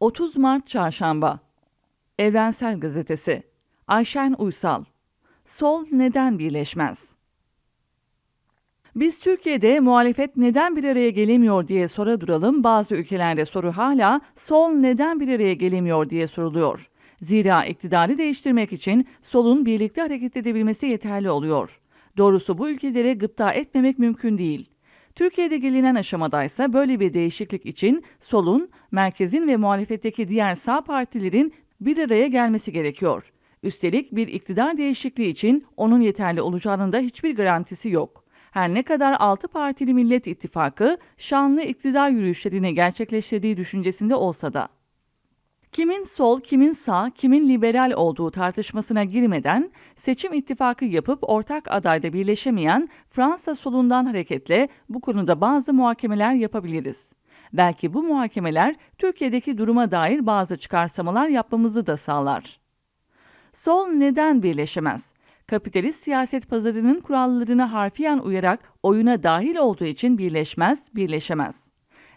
30 Mart Çarşamba Evrensel Gazetesi Ayşen Uysal Sol neden birleşmez? Biz Türkiye'de muhalefet neden bir araya gelemiyor diye sora duralım. Bazı ülkelerde soru hala sol neden bir araya gelemiyor diye soruluyor. Zira iktidarı değiştirmek için solun birlikte hareket edebilmesi yeterli oluyor. Doğrusu bu ülkelere gıpta etmemek mümkün değil. Türkiye'de gelinen aşamadaysa böyle bir değişiklik için solun, merkezin ve muhalefetteki diğer sağ partilerin bir araya gelmesi gerekiyor. Üstelik bir iktidar değişikliği için onun yeterli olacağının da hiçbir garantisi yok. Her ne kadar 6 partili Millet İttifakı şanlı iktidar yürüyüşlerini gerçekleştirdiği düşüncesinde olsa da. Kimin sol, kimin sağ, kimin liberal olduğu tartışmasına girmeden seçim ittifakı yapıp ortak adayda birleşemeyen Fransa solundan hareketle bu konuda bazı muhakemeler yapabiliriz. Belki bu muhakemeler Türkiye'deki duruma dair bazı çıkarsamalar yapmamızı da sağlar. Sol neden birleşemez? Kapitalist siyaset pazarının kurallarına harfiyen uyarak oyuna dahil olduğu için birleşmez, birleşemez.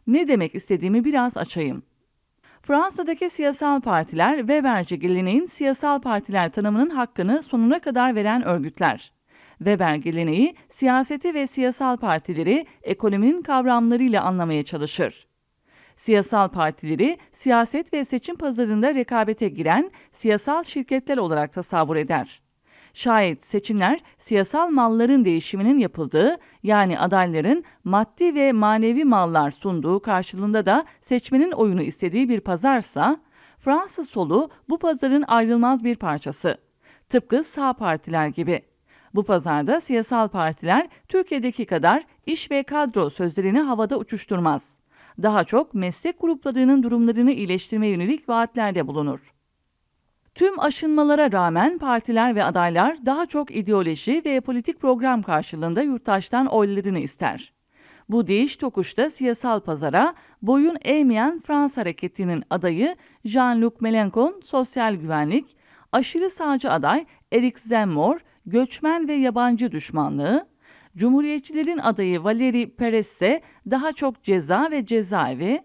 Ne demek istediğimi biraz açayım. Fransa'daki siyasal partiler Weberci geleneğin siyasal partiler tanımının hakkını sonuna kadar veren örgütler. Weber geleneği siyaseti ve siyasal partileri ekonominin kavramlarıyla anlamaya çalışır. Siyasal partileri siyaset ve seçim pazarında rekabete giren siyasal şirketler olarak tasavvur eder. Şayet seçimler siyasal malların değişiminin yapıldığı yani adayların maddi ve manevi mallar sunduğu karşılığında da seçmenin oyunu istediği bir pazarsa Fransız solu bu pazarın ayrılmaz bir parçası. Tıpkı sağ partiler gibi. Bu pazarda siyasal partiler Türkiye'deki kadar iş ve kadro sözlerini havada uçuşturmaz. Daha çok meslek gruplarının durumlarını iyileştirme yönelik vaatlerde bulunur. Tüm aşınmalara rağmen partiler ve adaylar daha çok ideoloji ve politik program karşılığında yurttaştan oylarını ister. Bu değiş tokuşta siyasal pazara boyun eğmeyen Fransız hareketinin adayı Jean-Luc Mélenchon sosyal güvenlik, aşırı sağcı aday Eric Zemmour göçmen ve yabancı düşmanlığı, Cumhuriyetçilerin adayı Valérie Perez ise daha çok ceza ve cezaevi,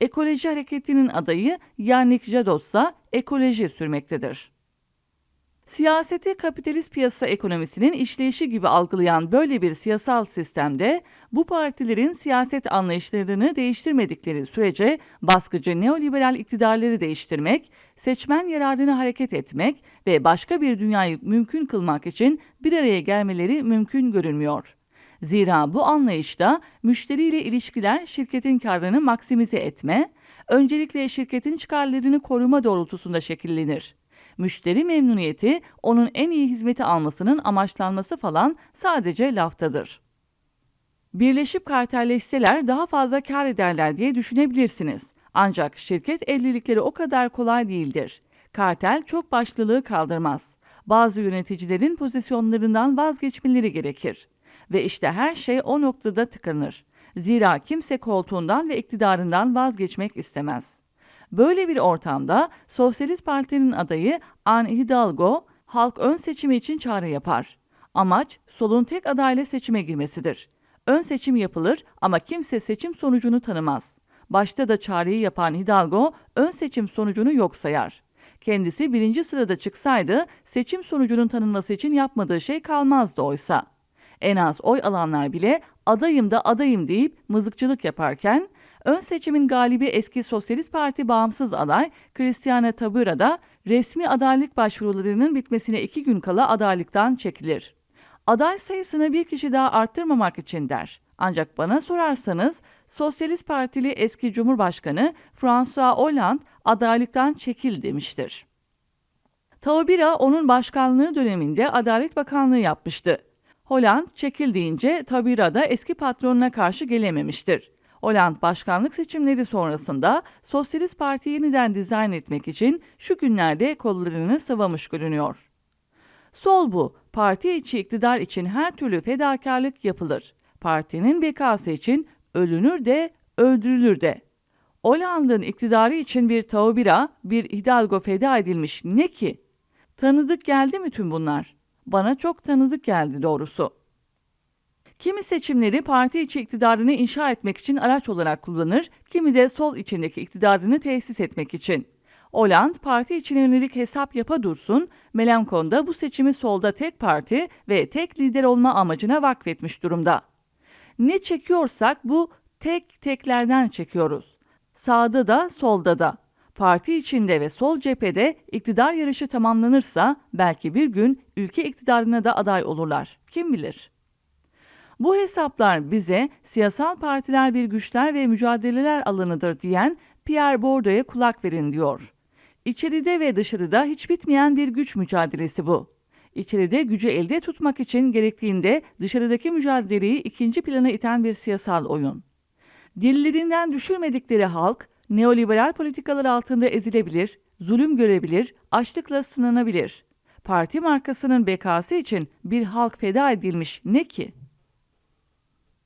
Ekoloji Hareketi'nin adayı Yannick Jadot ise ekoloji sürmektedir. Siyaseti kapitalist piyasa ekonomisinin işleyişi gibi algılayan böyle bir siyasal sistemde bu partilerin siyaset anlayışlarını değiştirmedikleri sürece baskıcı neoliberal iktidarları değiştirmek, seçmen yararını hareket etmek ve başka bir dünyayı mümkün kılmak için bir araya gelmeleri mümkün görünmüyor. Zira bu anlayışta müşteriyle ilişkiler şirketin karını maksimize etme, öncelikle şirketin çıkarlarını koruma doğrultusunda şekillenir. Müşteri memnuniyeti onun en iyi hizmeti almasının amaçlanması falan sadece laftadır. Birleşip kartelleşseler daha fazla kar ederler diye düşünebilirsiniz. Ancak şirket evlilikleri o kadar kolay değildir. Kartel çok başlılığı kaldırmaz. Bazı yöneticilerin pozisyonlarından vazgeçmeleri gerekir. Ve işte her şey o noktada tıkanır. Zira kimse koltuğundan ve iktidarından vazgeçmek istemez. Böyle bir ortamda Sosyalist Parti'nin adayı Anne Hidalgo halk ön seçimi için çağrı yapar. Amaç solun tek adayla seçime girmesidir. Ön seçim yapılır ama kimse seçim sonucunu tanımaz. Başta da çağrıyı yapan Hidalgo ön seçim sonucunu yok sayar. Kendisi birinci sırada çıksaydı seçim sonucunun tanınması için yapmadığı şey kalmazdı oysa en az oy alanlar bile adayım da adayım deyip mızıkçılık yaparken ön seçimin galibi eski Sosyalist Parti bağımsız aday Cristiana Tabura da resmi adaylık başvurularının bitmesine iki gün kala adaylıktan çekilir. Aday sayısını bir kişi daha arttırmamak için der. Ancak bana sorarsanız Sosyalist Partili eski Cumhurbaşkanı François Hollande adaylıktan çekil demiştir. Taubira onun başkanlığı döneminde Adalet Bakanlığı yapmıştı. Holland çekildiğince Tabira da eski patronuna karşı gelememiştir. Holland başkanlık seçimleri sonrasında Sosyalist Parti yeniden dizayn etmek için şu günlerde kollarını sıvamış görünüyor. Sol bu, parti içi iktidar için her türlü fedakarlık yapılır. Partinin bekası için ölünür de öldürülür de. Hollanda'nın iktidarı için bir Taubira, bir Hidalgo feda edilmiş ne ki? Tanıdık geldi mi tüm bunlar? Bana çok tanıdık geldi doğrusu. Kimi seçimleri parti içi iktidarını inşa etmek için araç olarak kullanır, kimi de sol içindeki iktidarını tesis etmek için. Hollande parti içine yönelik hesap yapa dursun, Melancon da bu seçimi solda tek parti ve tek lider olma amacına vakfetmiş durumda. Ne çekiyorsak bu tek teklerden çekiyoruz. Sağda da solda da. Parti içinde ve sol cephede iktidar yarışı tamamlanırsa belki bir gün ülke iktidarına da aday olurlar. Kim bilir? Bu hesaplar bize siyasal partiler bir güçler ve mücadeleler alanıdır diyen Pierre Bourdieu'ya kulak verin diyor. İçeride ve dışarıda hiç bitmeyen bir güç mücadelesi bu. İçeride gücü elde tutmak için gerektiğinde dışarıdaki mücadeleyi ikinci plana iten bir siyasal oyun. Dillerinden düşürmedikleri halk neoliberal politikalar altında ezilebilir, zulüm görebilir, açlıkla sınanabilir. Parti markasının bekası için bir halk feda edilmiş ne ki?